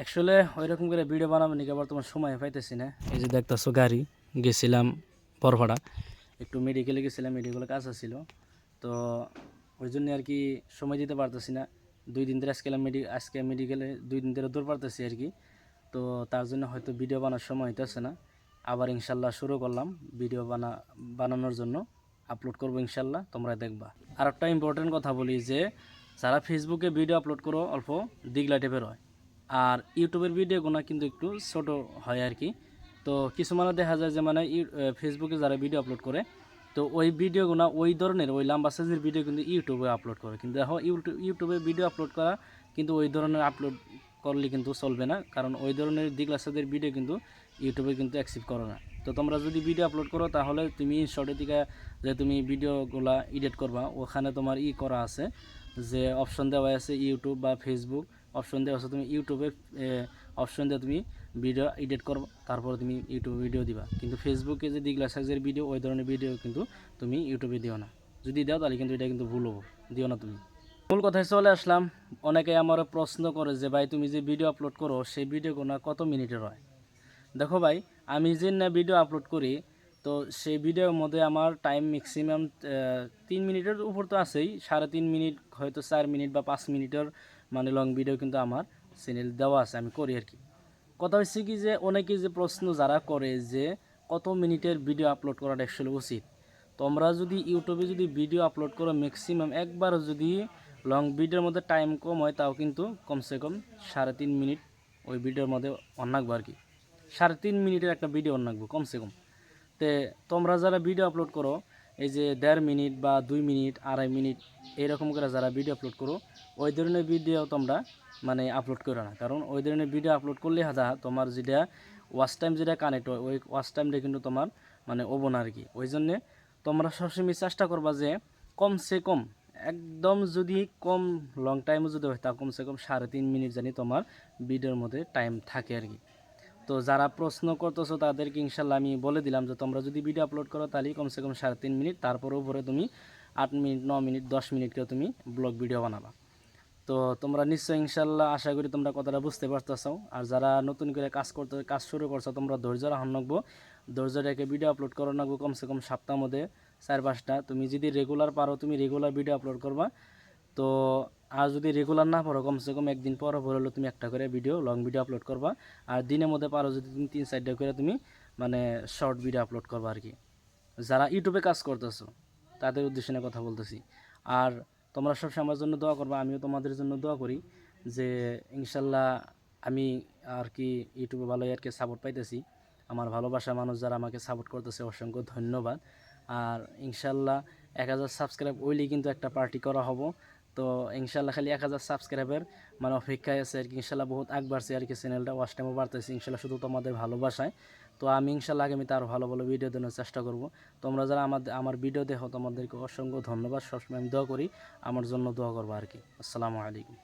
Actually ওইরকম করে video বানাবো নাকি? বর্তমান সময় পাইতেছি না। এই যে দেখতেছো গাড়ি, গেছিলাম বরভাড়া। একটু মেডিকেলে গেছিলাম মেডিকেলে কাজ ছিল তো ওই জন্য আর কি সময় দিতে পারতেছি না। দুই দিন ধরে আজকে মেডি আজকে মেডিকেলে দুই দিন ধরে দৌড় পারতেছি আর কি। তো তার জন্য হয়তো ভিডিও বানানোর সময় হইতেছে না। আবার ইনশাল্লাহ শুরু করলাম ভিডিও বানা বানানোর জন্য। আপলোড করব ইনশাল্লাহ তোমরা দেখবা। আর একটা ইম্পর্টেন্ট কথা বলি যে, যারা ফেসবুকে ভিডিও আপলোড করো, অল্প দিগলা টাইপের হয়। আর ইউটিউবের ভিডিওগুলো কিন্তু একটু ছোট হয় আর কি। তো কিছু মানে দেখা যায় যে মানে ফেসবুকে যারা ভিডিও আপলোড করে, তো ওই ভিডিওগুলো ওই ধরনের, ওই লম্বা সাইজের ভিডিও কিন্তু ইউটিউবে আপলোড করে। কিন্তু দেখো ইউটিউব ইউটিউবে ভিডিও আপলোড করা কিন্তু ওই ধরনের আপলোড করলে কিন্তু চলবে না, কারণ ওই ধরনের দিগলা সাইজের ভিডিও কিন্তু ইউটিউবে কিন্তু অ্যাকসেপ্ট করো না। তো তোমরা যদি ভিডিও আপলোড করো, তাহলে তুমি শর্টের দিকে যে তুমি ভিডিওগুলা এডিট করবা, ওখানে তোমার ই করা আছে যে অপশন দেওয়া আছে ইউটিউব বা ফেসবুক অপশন দেওয়া আছে, তুমি ইউটিউবে অপশন দিয়ে তুমি ভিডিও এডিট করবা, তারপর তুমি ইউটিউবে ভিডিও দিবা। কিন্তু ফেসবুকে যে দিগলা সাইজের ভিডিও ওই ধরনের ভিডিও কিন্তু তুমি ইউটিউবে দিও না। যদি দাও, তাহলে কিন্তু এটা কিন্তু ভুল হব, দিও না তুমি। মূল কথায় চলে আসলাম, অনেকে আমার প্রশ্ন করে যে, ভাই, তুমি যে ভিডিও আপলোড করো, সেই ভিডিওগুলো কত মিনিটের হয়? দেখো ভাই, আমি যে না ভিডিও আপলোড করি, তো সেই ভিডিওর মধ্যে আমার টাইম ম্যাক্সিমাম তিন মিনিটের উপর তো আছেই, সাড়ে তিন মিনিট, হয়তো চার মিনিট বা পাঁচ মিনিটের মানে লং ভিডিও কিন্তু আমার চ্যানেল দেওয়া আছে, আমি করি আর কি। কথা হচ্ছে কি যে, অনেকে যে প্রশ্ন যারা করে যে কত মিনিটের ভিডিও আপলোড করাটা অ্যাকচুয়ালি উচিত। তোমরা যদি ইউটিউবে যদি ভিডিও আপলোড করো ম্যাক্সিমাম একবার যদি লং ভিডিওর মধ্যে টাইম কম হয়, তাও কিন্তু কমসে কম সাড়ে তিন মিনিট ওই ভিডিওর মধ্যে অন্যাকবো আর কি। সাড়ে তিন মিনিটের একটা ভিডিও অন্যাকবো কমসে কম। তে তোমরা যারা ভিডিও আপলোড করো এই যে দেড় মিনিট বা দুই মিনিট, আড়াই মিনিট এরকম করে যারা ভিডিও আপলোড করো, ওই ধরনের ভিডিও তোমরা মানে আপলোড করো না। কারণ ওই ধরনের ভিডিও আপলোড করলে হাজা তোমার যেটা ওয়াচ টাইম যেটা কানেক্ট হয়, ওই ওয়াচ টাইমটা কিন্তু তোমার মানে ওবো না আর কি। ওই জন্যে তোমরা সবসময় চেষ্টা করবা যে কমসে কম, একদম যদি কম লং টাইমও যদি হয়, তা কমসে কম সাড়ে তিন মিনিট জানি তোমার ভিডিওর মধ্যে টাইম থাকে আর কি। তো যারা প্রশ্ন করতেছো তাদেরকে ইনশাল্লাহ আমি বলে দিলাম যে তোমরা যদি ভিডিও আপলোড করো তাহলে কমসে কম সাড়ে তিন মিনিট, তারপর উপরে তুমি আট মিনিট, ন মিনিট, দশ মিনিট করে তুমি ব্লগ ভিডিও বানাবা। তো তোমরা নিশ্চয়ই ইনশাল্লাহ আশা করি তোমরা কথাটা বুঝতে পারতেছো। আর যারা নতুন করে কাজ করতে, কাজ শুরু করছ, তোমরা ধৈর্য রাখুন রাখব ধৈর্য রেখে ভিডিও আপলোড করো রাখব কমসে কম সপ্তাহ মধ্যে চার পাঁচটা। তুমি যদি রেগুলার পারো, তুমি রেগুলার ভিডিও আপলোড করবা। তো আর যদি রেগুলার না পারো কমসে কম একদিন পর পর হলেও তুমি একটা করে ভিডিও লং ভিডিও আপলোড করবা। আর দিনের মধ্যে পারো যদি তুমি তিন চারটা করে তুমি মানে শর্ট ভিডিও আপলোড করবা আর কি। যারা ইউটিউবে কাজ করতেছো, তাদের উদ্দেশ্যে নিয়ে কথা বলতেছি। আর তোমরা সব আমার জন্য দোয়া করবা, আমিও তোমাদের জন্য দোয়া করি যে ইনশাল্লাহ আমি আর কি ইউটিউবে ভালোই আর কি সাপোর্ট পাইতেছি। আমার ভালোবাসা মানুষ যারা আমাকে সাপোর্ট করতেছে, অসংখ্য ধন্যবাদ। আর ইনশাল্লাহ এক হাজার সাবস্ক্রাইব ওইলেই কিন্তু একটা পার্টি করা হব। তো ইনশাল্লাহ খালি এক হাজার সাবস্ক্রাইবার মানে অপেক্ষায় আছে আর কি। ইনশাল্লাহ বহুত আগ আর কি চ্যানেলটা ওয়াশ টাইমও বাড়তেছে। ইনশাল্লাহ শুধু তোমাদের ভালোবাসায়। তো আমি ইনশাল্লাহ আগামীতে তার ভালো ভালো ভিডিও দেওয়ার চেষ্টা করব। তোমরা যারা আমাদের আমার ভিডিও দেখো, তোমাদেরকে অসংখ্য ধন্যবাদ। সবসময় আমি দোয়া করি, আমার জন্য দোয়া করব আর কি। আসসালামু আলাইকুম।